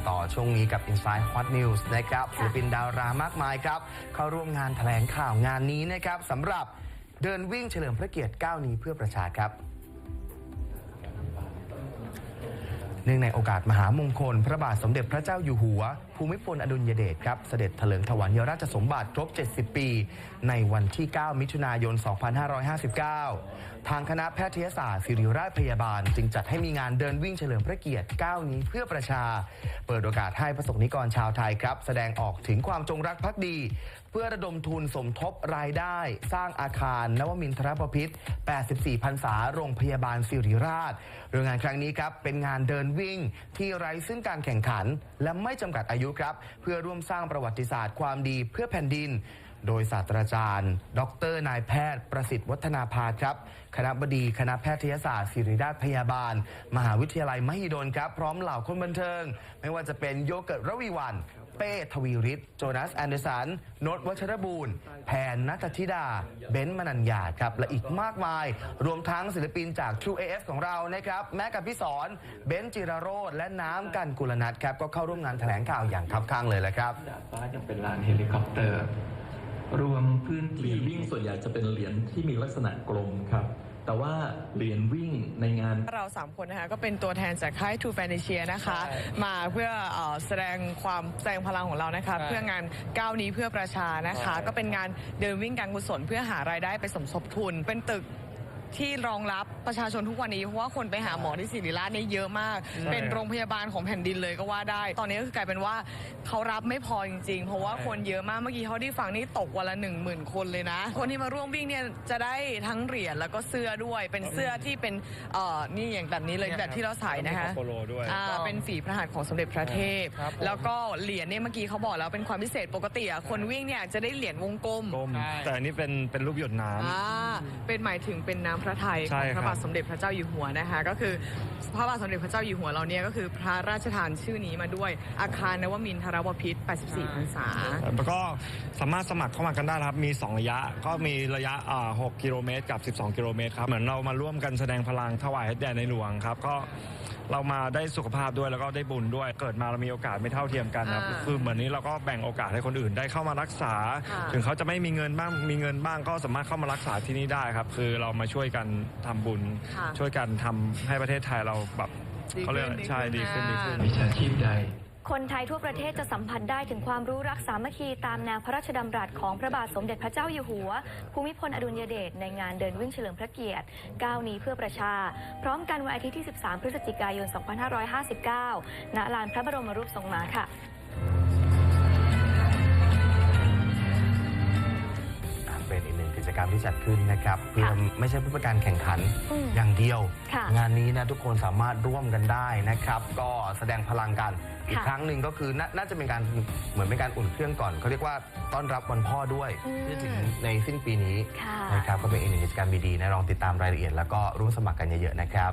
กันต่อช่วงนี้กับ Inside Hot News นะครับค่ะศิลปินดารามากมายครับ เข้าร่วมงานแถลงข่าวงานนี้นะครับสำหรับเดินวิ่งเฉลิมพระเกียรติ 9 นี้เพื่อประชาครับ นื่องในโอกาสมหามงคล พระบาทสมเด็จพระเจ้าอยู่หัว ภูมิพลอดุลยเดชครับ เสด็จเถลิงถวัลยราชสมบัติครบ 70 ปี ในวันที่ 9 มิถุนายน 2559 ทางคณะแพทยศาสตร์ศิริราชพยาบาล จึงจัดให้มีงานเดินวิ่งเฉลิมพระเกียรติ 9 นี้เพื่อประชา เปิดโอกาสให้ประสบนิกรชาวไทยครับ แสดงออกถึงความจงรักภักดี เพื่อระดมทุนสมทบรายได้ สร้างอาคารนวมินทรบพิษ 84 พรรษาโรงพยาบาลสิริราช โดยงานครั้งนี้ครับเป็นงานเดินวิ่งที่ไร้ซึ่งการแข่งขัน และไม่จำกัดอายุครับ เพื่อร่วมสร้างประวัติศาสตร์ความดีเพื่อแผ่นดิน โดยศาสตราจารย์ ดรนายแพทย์ประสิทธิ์วัฒนาภาครับ คณะบดีคณะแพทยศาสตร์ศิริราชพยาบาล มหาวิทยาลัยมหิดลครับ พร้อมเหล่าคนบันเทิง ไม่ว่าจะเป็นโยเกิร์ตระวีวัน เป้ทวีฤทธิ์โจนัสแอนเดอร์สันนตวัชรบูรณ์ แพนนัทธิดา เบนซ์มนัญญาครับ และอีกมากมาย รวมทั้งศิลปินจาก True AF ของเรานะครับแม้กับพี่สอนเบนซ์จิราโรธและน้ำกันกุลนัทครับก็เข้าร่วมงานแถลงข่าวอย่างคับข้างเลยแหละครับดาดฟ้ายังเป็นลานเฮลิคอปเตอร์ รวมพื้นเหรีที่ยญวิ่งส่วนใหญ่จะเป็นเหรียญที่มีลักษณะกลมครับ แต่ว่าเหรียญวิ่งในงาน เราสามคนนะคะก็เป็นตัวแทนจากค่าย True f a n a s i a นะคะมาเพื่อเอ่อแสดงความแสดงพลังของเรานะคะเพื่องานก้าวนี้เพื่อประชานะคะ ก็เป็นงานเดินวิ่งการกุศลเพื่อหารายได้ไปสมทบทุน เป็นตึก ที่รองรับประชาชนทุกวันนี้เพราะว่าคนไปหาหมอที่ศิริราชเนี่ยเยอะมาก เป็นโรงพยาบาลของแผ่นดินเลยก็ว่าได้ ตอนนี้ก็คือกลายเป็นว่าเขารับไม่พอจริงๆ เพราะว่าคนเยอะมากเมื่อกี้เขาที่ฟังนี่ตกวันละหนึ่งหมื่นคนเลยนะ คนที่มาร่วมวิ่งเนี่ยจะได้ทั้งเหรียญแล้วก็เสื้อด้วยเป็นเสื้อที่เป็นเอ่อนี่อย่างแบบนี้เลยแบบที่เราใส่นะคะมีโปโลด้วยอ่าเป็นฝีพระหัตถ์ของสมเด็จพระเทพ ครับผมแล้วก็เหรียญเนี่ยเมื่อกี้เขาบอกแล้วเป็นความพิเศษปกติอะคนวิ่งเนี่ยจะได้เหรียญวงกลมกลมแต่อันนี้เป็นเป็นรูปหยดน้ำ อ่าเป็นหมายถึงเป็นน้ำพระทัยขใช่องครับพระบาทสมเด็จพระเจ้าอยู่หัวนะคะ ก็คือพระบาทสมเด็จพระเจ้าอยู่หัวเราเนี่ยก็คือพระราชทานชื่อนี้มาด้วยอาคารนวมินทรบพิษ 84พรรษา แล้วก็สามารถสมัครเข้ามากันได้นะครับ มี 2 ระยะ ก็มีระยะอ่า6กิโลเมตรกับ 12 กิโลเมตรครับ เหมือนเรามาร่วมกันแสดงพลังถวายให้แด่ในหลวงครับ ก็ เรามาได้สุขภาพด้วยแล้วก็ได้บุญด้วย เกิดมาเรามีโอกาสไม่เท่าเทียมกันครับอ่าคือเหมือนนี้เราก็แบ่งโอกาสให้คนอื่นได้เข้ามารักษา ค่ะ ถึงเขาจะไม่มีเงินบ้างมีเงินบ้างก็สามารถเข้ามารักษาที่นี่ได้ครับ คือเรามาช่วยกันทำบุญ ค่ะช่วยกันทำให้ประเทศไทยเราแบบดีขึ้นเขาเรียกดีขึ้นใช่ดีขึ้นอ่าดีขึ้นวิชาชีพใด คนไทยทั่วประเทศจะสัมผัสได้ถึงความรู้รักสามัคคีตามแนวพระราชดำรัสของพระบาทสมเด็จพระเจ้าอยู่หัว ภูมิพลอดุลยเดชในงานเดินวิ่งเฉลิมพระเกียรติก้าวนี้เพื่อประชา พร้อมกันวันอาทิตย์ที่ 13 พฤศจิกายน 2559 ณ ลานพระบรมรูปทรงม้าค่ะ เป็นอีกหนึ่งกิจกรรมที่จัดขึ้นนะครับเพื่อค่ะไม่ใช่เพื่อเป็นการแข่งขันอืมอย่างเดียว ค่ะ งานนี้นะทุกคนสามารถร่วมกันได้นะครับ ก็แสดงพลังกันอีกค่ะครั้งหนึ่งก็คือนาน่าจะเป็นการเหมือนเป็นการอุ่นเครื่องก่อนเขาเรียกว่าต้อนรับวันพ่อด้วยอืมที่ถึงในสิ้นปีนี้ค่ะ นะครับก็เป็นอีกหนึ่งกิจกรรมดีๆนะลองติดตามรายละเอียดแล้วก็ร่วมสมัครกันเยอะๆนะครับ